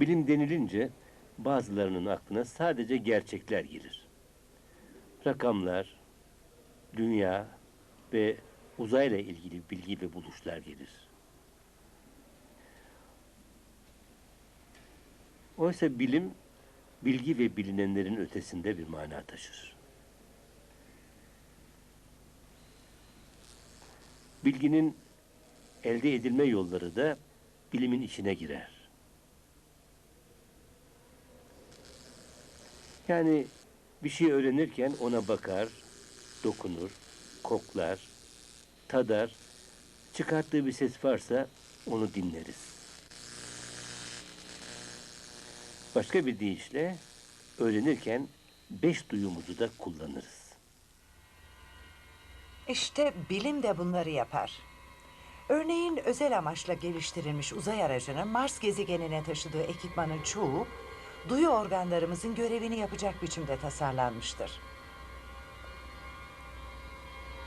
Bilim denilince bazılarının aklına sadece gerçekler gelir. Rakamlar, dünya ve uzayla ilgili bilgi ve buluşlar gelir. Oysa bilim, bilgi ve bilinenlerin ötesinde bir mana taşır. Bilginin elde edilme yolları da bilimin içine girer. Yani bir şey öğrenirken ona bakar, dokunur, koklar, tadar, çıkarttığı bir ses varsa onu dinleriz. Başka bir deyişle öğrenirken beş duyumuzu da kullanırız. İşte bilim de bunları yapar. Örneğin özel amaçla geliştirilmiş uzay aracının Mars gezegenine taşıdığı ekipmanın çoğu duyu organlarımızın görevini yapacak biçimde tasarlanmıştır.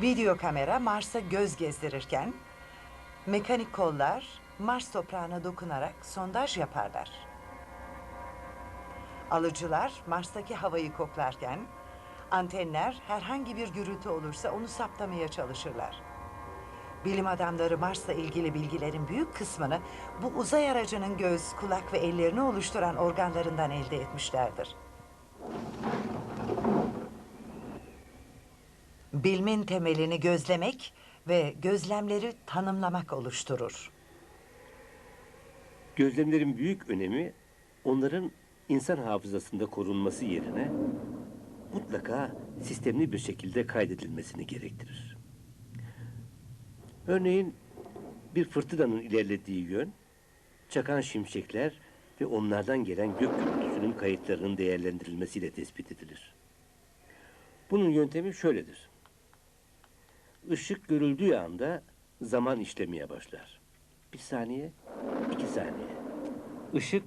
Video kamera Mars'a göz gezdirirken mekanik kollar Mars toprağına dokunarak sondaj yaparlar. Alıcılar Mars'taki havayı koklarken antenler herhangi bir gürültü olursa onu saptamaya çalışırlar. Bilim adamları Mars'la ilgili bilgilerin büyük kısmını bu uzay aracının göz, kulak ve ellerini oluşturan organlarından elde etmişlerdir. Bilimin temelini gözlemek ve gözlemleri tanımlamak oluşturur. Gözlemlerin büyük önemi onların insan hafızasında korunması yerine mutlaka sistemli bir şekilde kaydedilmesini gerektirir. Örneğin bir fırtınanın ilerlediği yön, çakan şimşekler ve onlardan gelen gök gürültüsünün kayıtlarının değerlendirilmesiyle tespit edilir. Bunun yöntemi şöyledir. Işık görüldüğü anda zaman işlemeye başlar. Bir saniye, iki saniye. Işık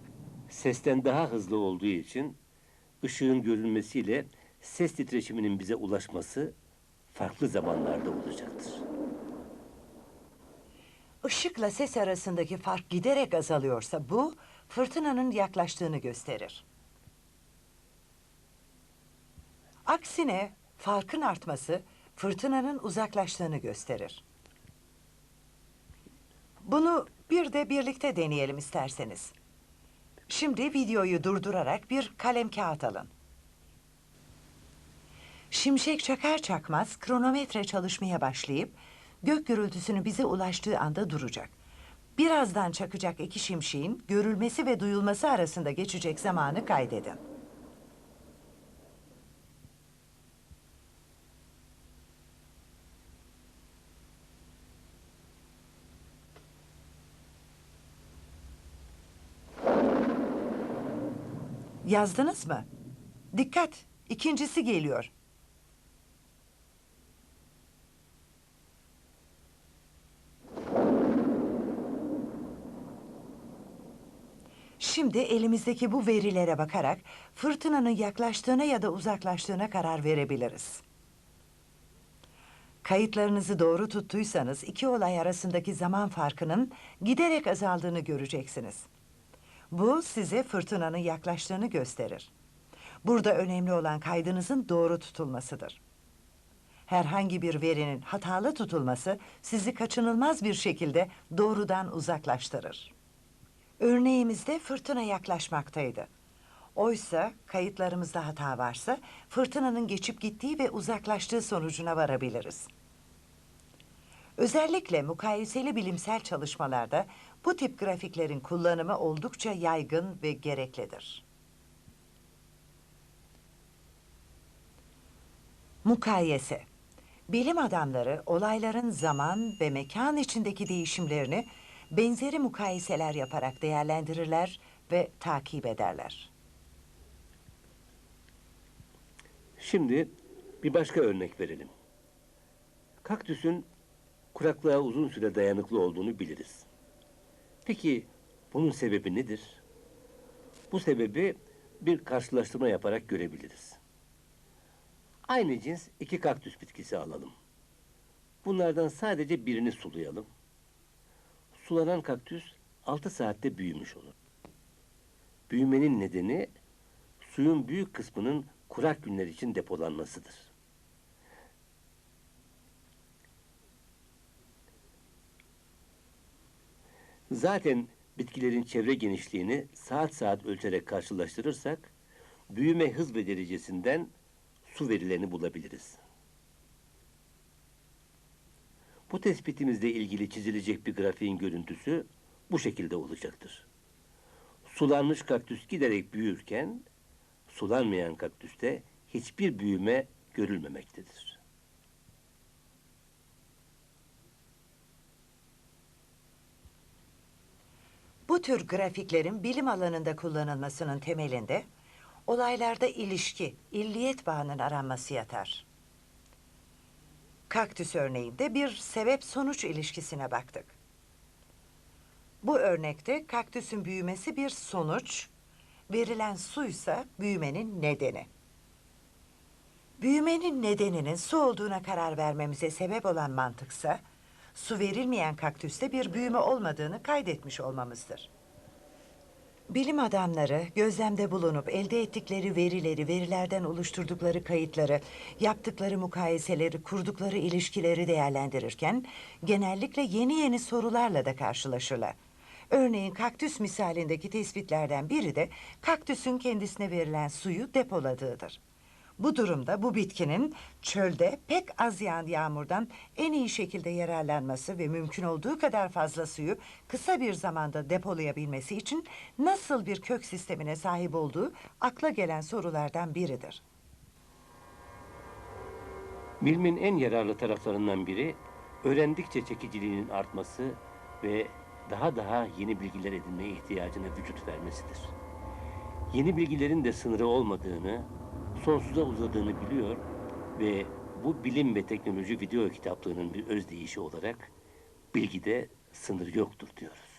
sesten daha hızlı olduğu için ışığın görülmesiyle ses titreşiminin bize ulaşması farklı zamanlarda olacaktır. Işıkla ses arasındaki fark giderek azalıyorsa bu fırtınanın yaklaştığını gösterir. Aksine farkın artması fırtınanın uzaklaştığını gösterir. Bunu bir de birlikte deneyelim isterseniz. Şimdi videoyu durdurarak bir kalem kağıt alın. Şimşek çakar çakmaz kronometre çalışmaya başlayıp gök gürültüsünün bize ulaştığı anda duracak. Birazdan çakacak iki şimşeğin görülmesi ve duyulması arasında geçecek zamanı kaydedin. Yazdınız mı? Dikkat, ikincisi geliyor. Şimdi elimizdeki bu verilere bakarak fırtınanın yaklaştığına ya da uzaklaştığına karar verebiliriz. Kayıtlarınızı doğru tuttuysanız iki olay arasındaki zaman farkının giderek azaldığını göreceksiniz. Bu size fırtınanın yaklaştığını gösterir. Burada önemli olan kaydınızın doğru tutulmasıdır. Herhangi bir verinin hatalı tutulması sizi kaçınılmaz bir şekilde doğrudan uzaklaştırır. Örneğimizde fırtına yaklaşmaktaydı. Oysa kayıtlarımızda hata varsa fırtınanın geçip gittiği ve uzaklaştığı sonucuna varabiliriz. Özellikle mukayeseli bilimsel çalışmalarda bu tip grafiklerin kullanımı oldukça yaygın ve gereklidir. Mukayese Bilim adamları olayların zaman ve mekan içindeki değişimlerini benzeri mukayeseler yaparak değerlendirirler ve takip ederler. Şimdi bir başka örnek verelim. Kaktüsün kuraklığa uzun süre dayanıklı olduğunu biliriz. Peki bunun sebebi nedir? Bu sebebi bir karşılaştırma yaparak görebiliriz. Aynı cins iki kaktüs bitkisi alalım. Bunlardan sadece birini sulayalım. Sulanan kaktüs 6 saatte büyümüş olur. büyümenin nedeni suyun büyük kısmının kurak günler için depolanmasıdır. Zaten bitkilerin çevre genişliğini saat saat ölçerek karşılaştırırsak, büyüme hız ve derecesinden su verilerini bulabiliriz. Bu tespitimizle ilgili çizilecek bir grafiğin görüntüsü bu şekilde olacaktır. Sulanmış kaktüs giderek büyürken, sulanmayan kaktüste hiçbir büyüme görülmemektedir. Bu tür grafiklerin bilim alanında kullanılmasının temelinde olaylarda ilişki, illiyet bağının aranması yatar. Kaktüs örneğinde bir sebep-sonuç ilişkisine baktık. Bu örnekte kaktüsün büyümesi bir sonuç, verilen suysa büyümenin nedeni. Büyümenin nedeninin su olduğuna karar vermemize sebep olan mantıksa, su verilmeyen kaktüste bir büyüme olmadığını kaydetmiş olmamızdır. Bilim adamları gözlemde bulunup elde ettikleri verileri, verilerden oluşturdukları kayıtları, yaptıkları mukayeseleri, kurdukları ilişkileri değerlendirirken genellikle yeni yeni sorularla da karşılaşırlar. Örneğin kaktüs misalindeki tespitlerden biri de kaktüsün kendisine verilen suyu depoladığıdır. Bu durumda bu bitkinin çölde pek az yağan yağmurdan en iyi şekilde yararlanması ve mümkün olduğu kadar fazla suyu kısa bir zamanda depolayabilmesi için nasıl bir kök sistemine sahip olduğu akla gelen sorulardan biridir. Bilimin en yararlı taraflarından biri, öğrendikçe çekiciliğinin artması ve daha daha yeni bilgiler edinmeye ihtiyacına vücut vermesidir. Yeni bilgilerin de sınırı olmadığını, sonsuza uzadığını biliyor ve bu bilim ve teknoloji video kitaplığının bir özdeyişi olarak bilgide sınır yoktur diyoruz.